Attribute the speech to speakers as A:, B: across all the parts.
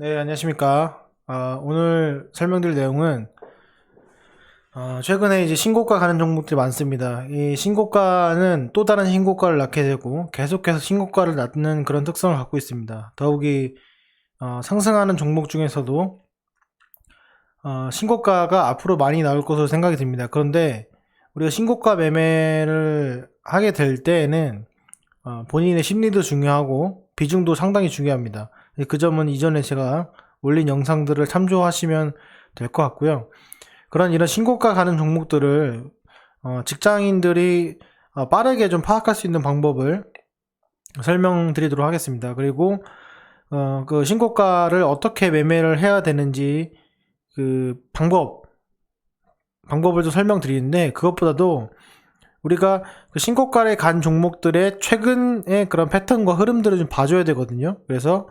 A: 네, 안녕하십니까. 아, 오늘 설명드릴 내용은 아, 최근에 이제 신고가 가는 종목들이 많습니다. 이 신고가는 또 다른 신고가를 낳게 되고 계속해서 신고가를 낳는 그런 특성을 갖고 있습니다. 더욱이 어, 상승하는 종목 중에서도 어, 신고가가 앞으로 많이 나올 것으로 생각이 듭니다. 그런데 우리가 신고가 매매를 하게 될 때에는 어, 본인의 심리도 중요하고 비중도 상당히 중요합니다. 그 점은 이전에 제가 올린 영상들을 참조하시면 될 것 같고요. 그런 이런 신고가 가는 종목들을 어, 직장인들이 어, 빠르게 좀 파악할 수 있는 방법을 설명드리도록 하겠습니다. 그리고 어, 그 신고가를 어떻게 매매를 해야 되는지 그 방법 방법을 좀 설명드리는데 그것보다도 우리가 그 신고가에 간 종목들의 최근의 그런 패턴과 흐름들을 좀 봐줘야 되거든요. 그래서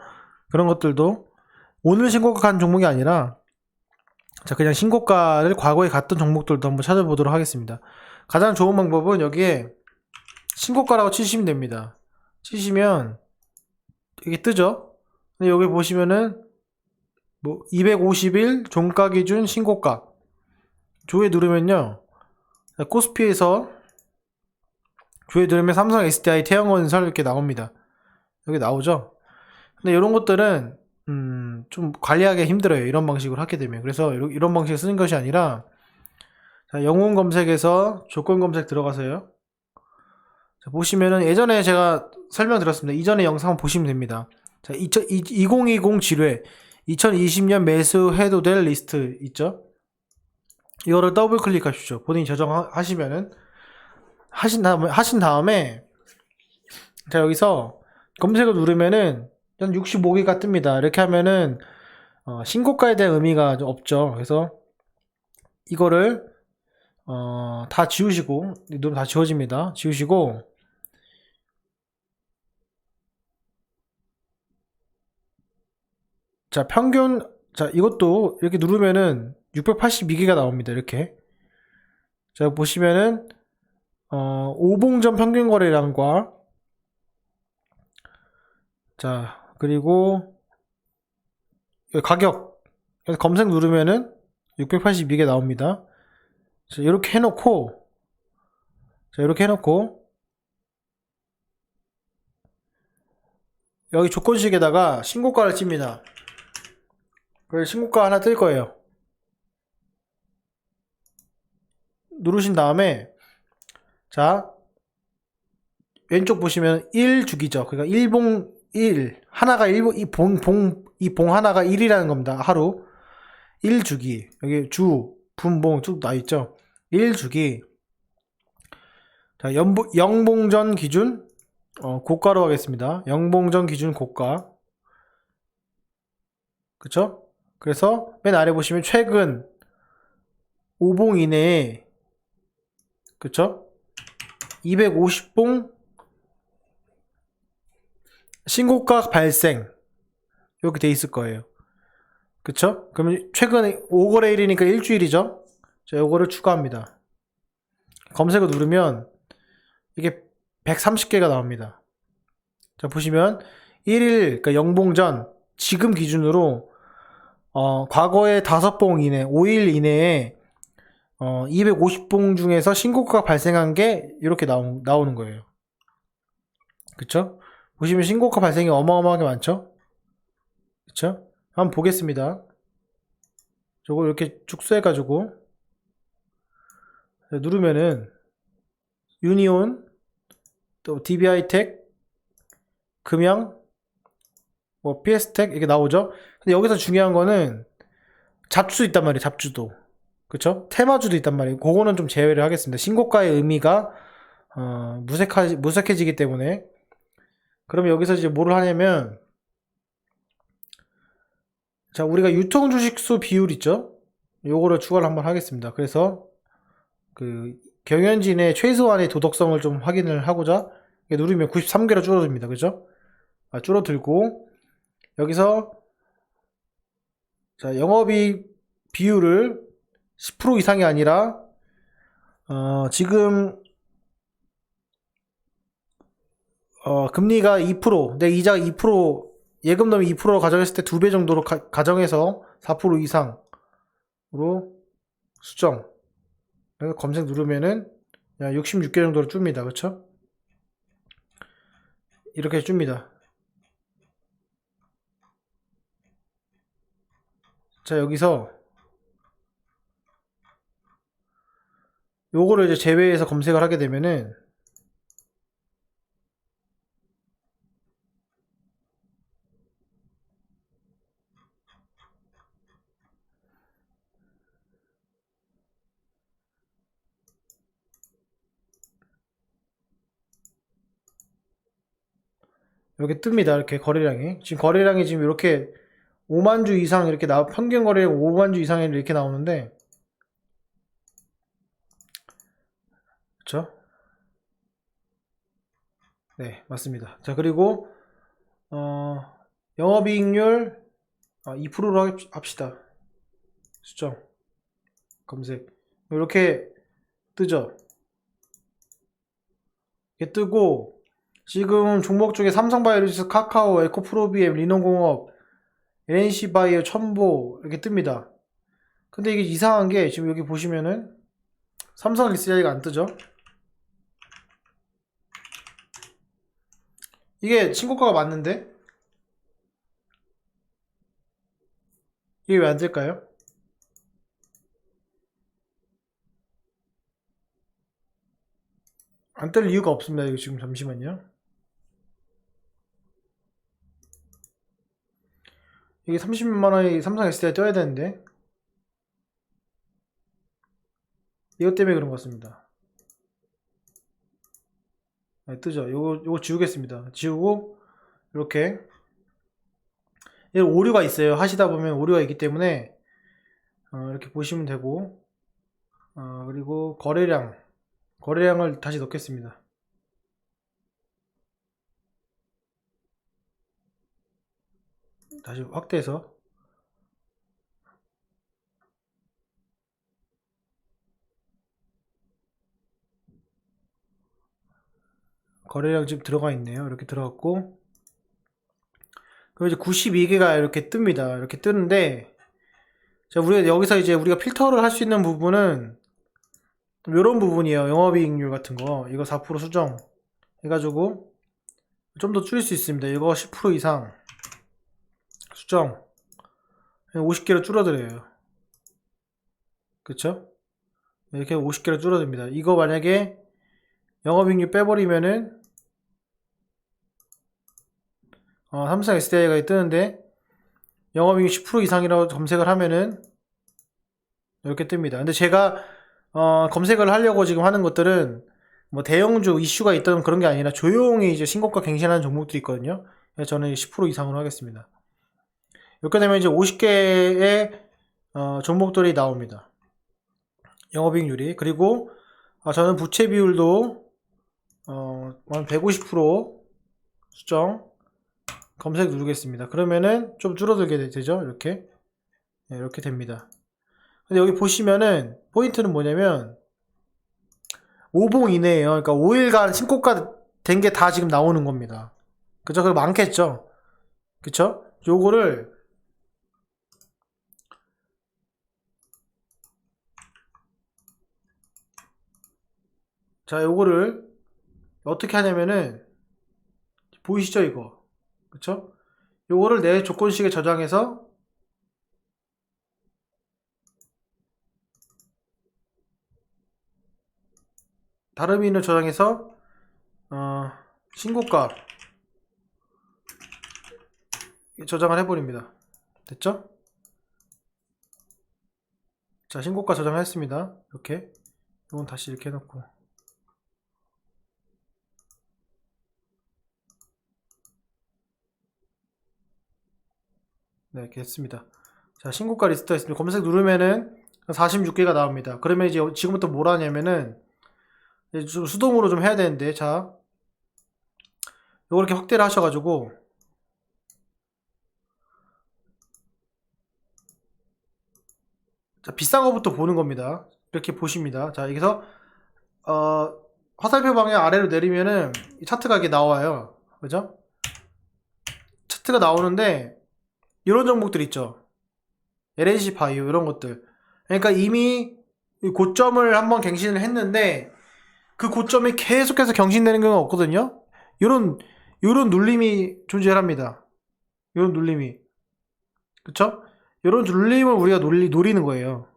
A: 그런 것들도 오늘 신고가 간 종목이 아니라 자 그냥 신고가를 과거에 갔던 종목들도 한번 찾아보도록 하겠습니다. 가장 좋은 방법은 여기에 신고가라고 치시면 됩니다. 치시면 이게 뜨죠? 근데 여기 보시면은 뭐 250일 종가 기준 신고가 조회 누르면요 코스피에서 조회 누르면 삼성 SDI 태양건설 이렇게 나옵니다. 여기 나오죠? 근데 이런 것들은 음, 좀 관리하기 힘들어요. 이런 방식으로 하게 되면. 그래서 이런, 방식을 쓰는 것이 아니라 자, 영웅 검색에서 조건 검색 들어가서요. 자, 보시면은 예전에 제가 설명드렸습니다. 이전에 영상 보시면 됩니다. 자, 20, 2020 지뢰 2020년 매수해도 될 리스트 있죠? 이거를 더블 클릭하십시오. 본인이 저장하시면은 하신 다음에 하신 다음에 자 여기서 검색을 누르면은 한 65개가 뜹니다. 이렇게 하면은 어, 신고가에 대한 의미가 좀 없죠. 그래서 이거를 어, 다 지우시고 누르면 다 지워집니다. 지우시고 자 평균 자 이것도 이렇게 누르면은 682개가 나옵니다. 이렇게 자 보시면은 어, 5봉전 평균 거래량과 자 그리고 가격 그래서 검색 누르면은 682개 나옵니다. 자, 이렇게 해놓고 자 이렇게 해놓고 여기 조건식에다가 신고가를 찝니다. 그래서 신고가 하나 뜰 거예요. 누르신 다음에 자 왼쪽 보시면 1주기죠. 그러니까 1봉 1 하나가 1봉 이봉 봉 이 봉 하나가 1이라는 겁니다. 하루 1 주기 여기 주 분봉 쭉 나 있죠. 1 주기 자 연봉 영봉전 기준 어, 고가로 하겠습니다. 영봉전 기준 고가 그쵸? 그래서 맨 아래 보시면 최근 5봉 이내에 그쵸? 250봉 신고가 발생 이렇게 돼 있을 거예요. 그쵸? 그러면 최근에 5거래일이니까 일주일이죠? 자, 요거를 추가합니다. 검색을 누르면 이게 130개가 나옵니다. 자, 보시면 1일, 그러니까 영봉전 지금 기준으로 어, 과거에 5봉 이내, 5일 이내에 어, 250봉 중에서 신고가가 발생한 게 이렇게 나오, 나오는 거예요. 그쵸? 보시면 신고가 발생이 어마어마하게 많죠? 그쵸? 한번 보겠습니다. 저걸 이렇게 축소해가지고 누르면은 유니온 또 DBI텍 금양 뭐 PS텍 이게 나오죠? 근데 여기서 중요한 거는 잡주 있단 말이에요. 잡주도. 그쵸? 테마주도 있단 말이에요. 그거는 좀 제외를 하겠습니다. 신고가의 의미가 어, 무색하, 무색해지기 때문에 그럼 여기서 이제 뭐를 하냐면 자 우리가 유통 주식수 비율 있죠? 요거를 추가를 한번 하겠습니다. 그래서 그 경연진의 최소한의 도덕성을 좀 확인을 하고자 누르면 93개로 줄어듭니다. 그죠? 아, 줄어들고 여기서 자 영업이 비율을 10% 이상이 아니라 어, 지금 어, 금리가 2%, 내 이자가 2% 예금 너미 2%로 가정했을 때 두 배 정도로 가, 가정해서 4% 이상으로 수정. 그래서 검색 누르면은 야 66개 정도로 줍니다. 그쵸? 이렇게 줍니다. 자 여기서 요거를 이제 제외해서 검색을 하게 되면은 이렇게 뜹니다. 이렇게 거래량이. 지금 거래량이 지금 이렇게 5만 주 이상 이렇게 나 평균 거래량 5만 주 이상이 이렇게 나오는데 그쵸? 네, 맞습니다. 자, 그리고 어, 영업이익률 아, 2%로 합시다. 수정 검색 이렇게 뜨죠. 이렇게 뜨고 지금 종목 중에 삼성바이오로직스, 카카오, 에코프로비엠, 리노공업, NC바이오, 첨보 이렇게 뜹니다. 근데 이게 이상한 게 지금 여기 보시면은 삼성 SDI가 안 뜨죠? 이게 신고가가 맞는데 이게 왜 안 될까요? 안 뜰 이유가 없습니다. 이거 지금 잠시만요. 이게 30만 원이 삼성 SDI 떠야 되는데 이것 때문에 그런 것 같습니다. 네, 뜨죠. 요거 요거 지우겠습니다. 지우고 이렇게 이 오류가 있어요. 하시다 보면 오류가 있기 때문에 어, 이렇게 보시면 되고 어, 그리고 거래량 거래량을 다시 넣겠습니다. 다시 확대해서 거래량 지금 들어가 있네요. 이렇게 들어갔고 그리고 이제 92개가 이렇게 뜹니다. 이렇게 뜨는데 자 우리가 여기서 이제 우리가 필터를 할 수 있는 부분은 이런 부분이에요. 영업이익률 같은 거 이거 4% 수정 해가지고 좀 더 줄일 수 있습니다. 이거 10% 이상 수정 50개로 줄어들어요. 그쵸? 이렇게 50개로 줄어듭니다. 이거 만약에 영업이익률 빼버리면은 어, 삼성 SDI가 뜨는데 영업이익 10% 이상이라고 검색을 하면은 이렇게 뜹니다. 근데 제가 어, 검색을 하려고 지금 하는 것들은 뭐 대형주 이슈가 있던 그런 게 아니라 조용히 이제 신고가 갱신하는 종목들이 있거든요. 저는 10% 이상으로 하겠습니다. 이렇게 되면 이제 50개의 어, 종목들이 나옵니다. 영업이익률이 그리고 어, 저는 부채 비율도 어, 한150% 수정 검색 누르겠습니다. 그러면은 좀 줄어들게 되죠. 이렇게 네, 이렇게 됩니다. 근데 여기 보시면은 포인트는 뭐냐면 5봉 이내에요. 그러니까 5일간 신고가 된 게 다 지금 나오는 겁니다. 그죠? 그 많겠죠? 그쵸? 요거를 자, 요거를 어떻게 하냐면은 보이시죠, 이거? 그쵸? 요거를 내 조건식에 저장해서 다른 인을 저장해서 어, 신고가 저장을 해버립니다. 됐죠? 자, 신고가 저장을 했습니다. 이렇게. 이건 다시 이렇게 해놓고. 네, 했습니다. 자, 신고가 리스트가 있습니다. 검색 누르면은 46개가 나옵니다. 그러면 이제 지금부터 뭘 하냐면은 이제 좀 수동으로 좀 해야 되는데, 자, 요거 이렇게 확대를 하셔가지고 자, 비싼 거부터 보는 겁니다. 이렇게 보십니다. 자, 여기서 어, 화살표 방향 아래로 내리면은 이 차트가 이렇게 나와요. 그죠? 텍스트가 나오는데 이런 종목들 있죠. LNC 바이오 이런 것들. 그러니까 이미 이 고점을 한번 갱신을 했는데 그 고점이 계속해서 경신되는 경우가 없거든요. 이런 이런 눌림이 존재합니다. 이런 눌림이 그쵸? 이런 눌림을 우리가 노리, 노리는 거예요.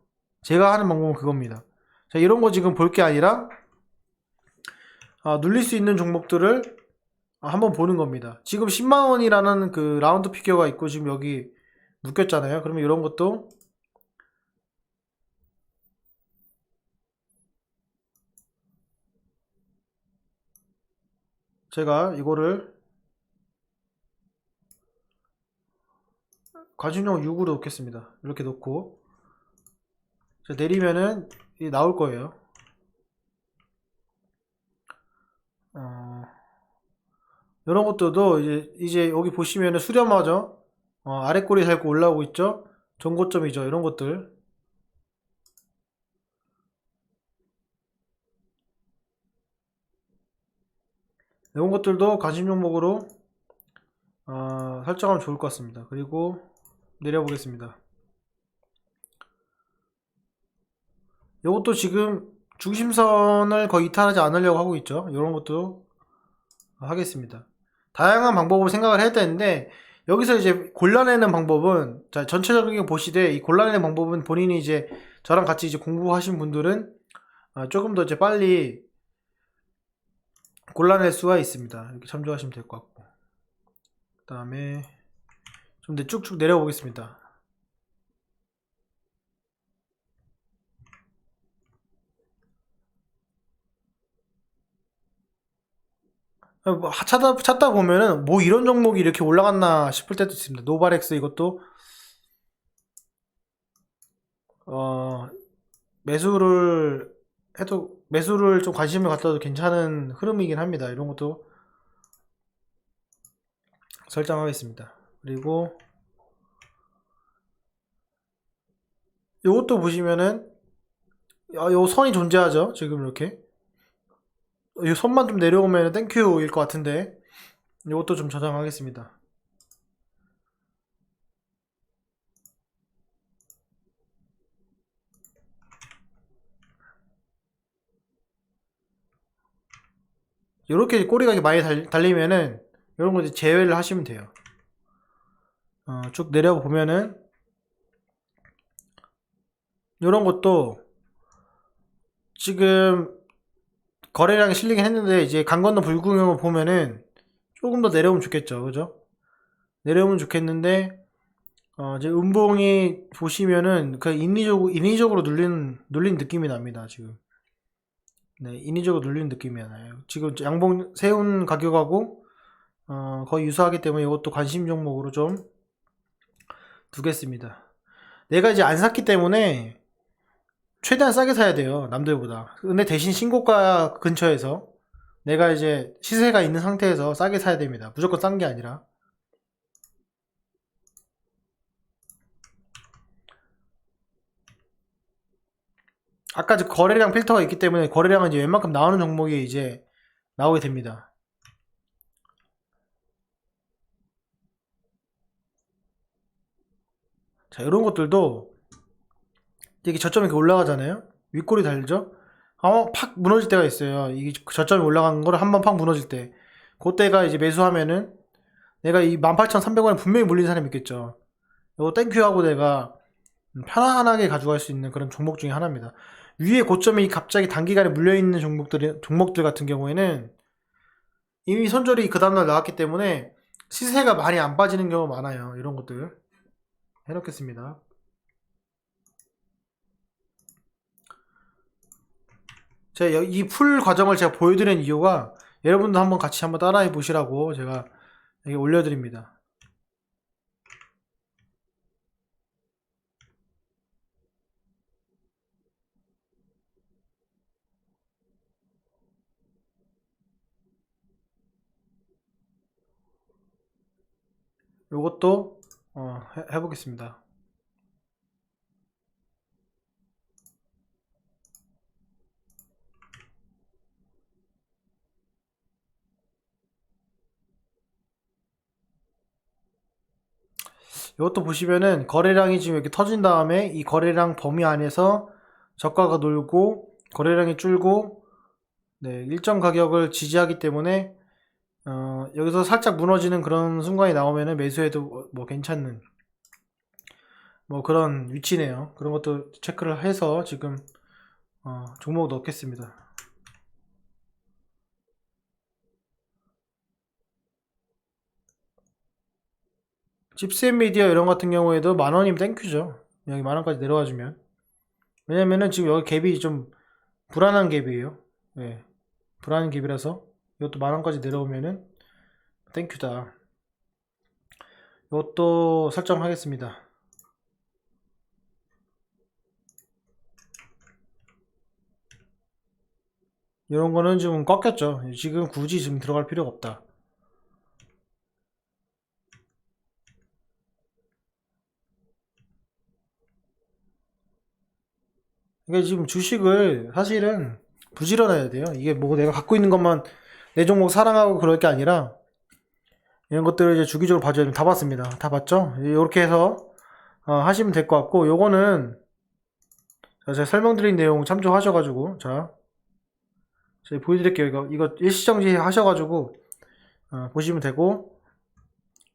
A: 제가 하는 방법은 그겁니다. 자, 이런 거 지금 볼 게 아니라 아, 눌릴 수 있는 종목들을 아, 한번 보는 겁니다. 지금 10만 원이라는 그 라운드 피겨가 있고 지금 여기 묶였잖아요. 그러면 이런 것도 제가 이거를 과준형 6으로 놓겠습니다. 이렇게 놓고 자, 내리면은 나올 거예요. 어, 이런 것들도 이제 이제 여기 보시면은 수렴하죠. 어, 아래 꼬리 살고 올라오고 있죠. 전고점이죠. 이런 것들. 이런 것들도 관심 종목으로 어, 설정하면 좋을 것 같습니다. 그리고 내려보겠습니다. 이것도 지금 중심선을 거의 이탈하지 않으려고 하고 있죠. 이런 것도 하겠습니다. 다양한 방법을 생각을 해야 되는데 여기서 이제 골라내는 방법은 자 전체적인 거 보시되 이 골라내는 방법은 본인이 이제 저랑 같이 이제 공부하신 분들은 아, 조금 더 이제 빨리 골라낼 수가 있습니다. 이렇게 참조하시면 될 것 같고 그 다음에 좀 더 쭉쭉 내려보겠습니다. 뭐 찾다, 찾다 보면은 뭐 이런 종목이 이렇게 올라갔나 싶을 때도 있습니다. 노바렉스 이것도 어 매수를 해도 매수를 좀 관심을 갖다도 괜찮은 흐름이긴 합니다. 이런 것도 설정하겠습니다. 그리고 이것도 보시면은 아, 요 선이 존재하죠. 지금 이렇게 이 선만 좀 내려오면 땡큐일 것 같은데 이것도 좀 저장하겠습니다. 이렇게 꼬리가 많이 달, 달리면은 이런 거 이제 제외를 하시면 돼요. 어, 쭉 내려 보면은 이런 것도 지금 거래량이 실리긴 했는데 이제 강 건너 불구경을 보면은 조금 더 내려오면 좋겠죠. 그죠? 내려오면 좋겠는데 어 이제 음봉이 보시면은 그 인위적으로 인위적으로 눌린 눌린 느낌이 납니다 지금. 네 인위적으로 눌린 느낌이 나요. 지금 양봉 세운 가격하고 어 거의 유사하기 때문에 이것도 관심 종목으로 좀 두겠습니다. 내가 이제 안 샀기 때문에 최대한 싸게 사야 돼요. 남들보다. 근데 대신 신고가 근처에서 내가 이제 시세가 있는 상태에서 싸게 사야 됩니다. 무조건 싼 게 아니라. 아까 그 거래량 필터가 있기 때문에 거래량은 이제 웬만큼 나오는 종목이 이제 나오게 됩니다. 자, 이런 것들도 이게 저점이 이렇게 올라가잖아요. 윗골이 달죠. 어, 팍 무너질 때가 있어요. 이게 저점이 올라간 거를 한 번 팍 무너질 때. 그때가 이제 매수하면은 내가 이 18,300원에 분명히 물린 사람이 있겠죠. 이거 땡큐 하고 내가 편안하게 가져갈 수 있는 그런 종목 중에 하나입니다. 위에 고점이 갑자기 단기간에 물려있는 종목들, 종목들 같은 경우에는 이미 손절이 그 다음날 나왔기 때문에 시세가 많이 안 빠지는 경우가 많아요. 이런 것들 해놓겠습니다. 제가 이 풀 과정을 제가 보여드리는 이유가 여러분도 한번 같이 한번 따라해 보시라고 제가 여기 올려드립니다. 요것도 어, 해, 해보겠습니다. 이것도 보시면은 거래량이 지금 이렇게 터진 다음에 이 거래량 범위 안에서 저가가 놀고 거래량이 줄고 네, 일정 가격을 지지하기 때문에 어, 여기서 살짝 무너지는 그런 순간이 나오면은 매수해도 뭐 괜찮는 뭐 그런 위치네요. 그런 것도 체크를 해서 지금 어, 종목 넣겠습니다. 집스앤 미디어 이런 같은 경우에도 만 원이면 땡큐죠. 여기 만 원까지 내려와 주면. 왜냐면은 지금 여기 갭이 좀 불안한 갭이에요. 예. 불안한 갭이라서 이것도 만 원까지 내려오면은 땡큐다. 이것도 설정하겠습니다. 이런 거는 지금 꺾였죠. 지금 굳이 지금 들어갈 필요가 없다. 이게 지금 주식을 사실은 부지런해야 돼요. 이게 뭐 내가 갖고 있는 것만 내 종목 사랑하고 그럴 게 아니라 이런 것들을 이제 주기적으로 봐줘야 돼요. 다 봤습니다. 다 봤죠? 이렇게 해서 어, 하시면 될 것 같고 요거는 자, 제가 설명드린 내용 참조하셔가지고 자 제가 보여드릴게요. 이거 이거 일시정지 하셔가지고 어, 보시면 되고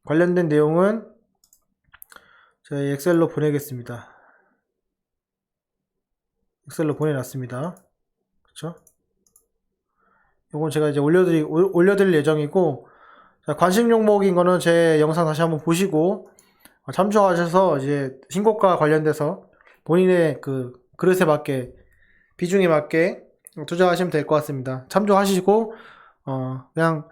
A: 관련된 내용은 제가 엑셀로 보내겠습니다. 엑셀로 보내놨습니다. 그렇죠? 요건 제가 이제 올려드리, 올- 올려드릴 예정이고, 자, 관심 종목인 거는 제 영상 다시 한번 보시고, 어, 참조하셔서 이제 신고가 관련돼서 본인의 그 그릇에 맞게, 비중에 맞게 투자하시면 될 것 같습니다. 참조하시고, 어, 그냥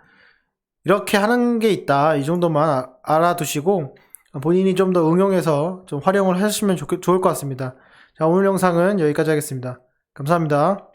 A: 이렇게 하는 게 있다. 이 정도만 아- 알아두시고, 본인이 좀 더 응용해서 좀 활용을 하시면 좋, 좋을 것 같습니다. 자, 오늘 영상은 여기까지 하겠습니다. 감사합니다.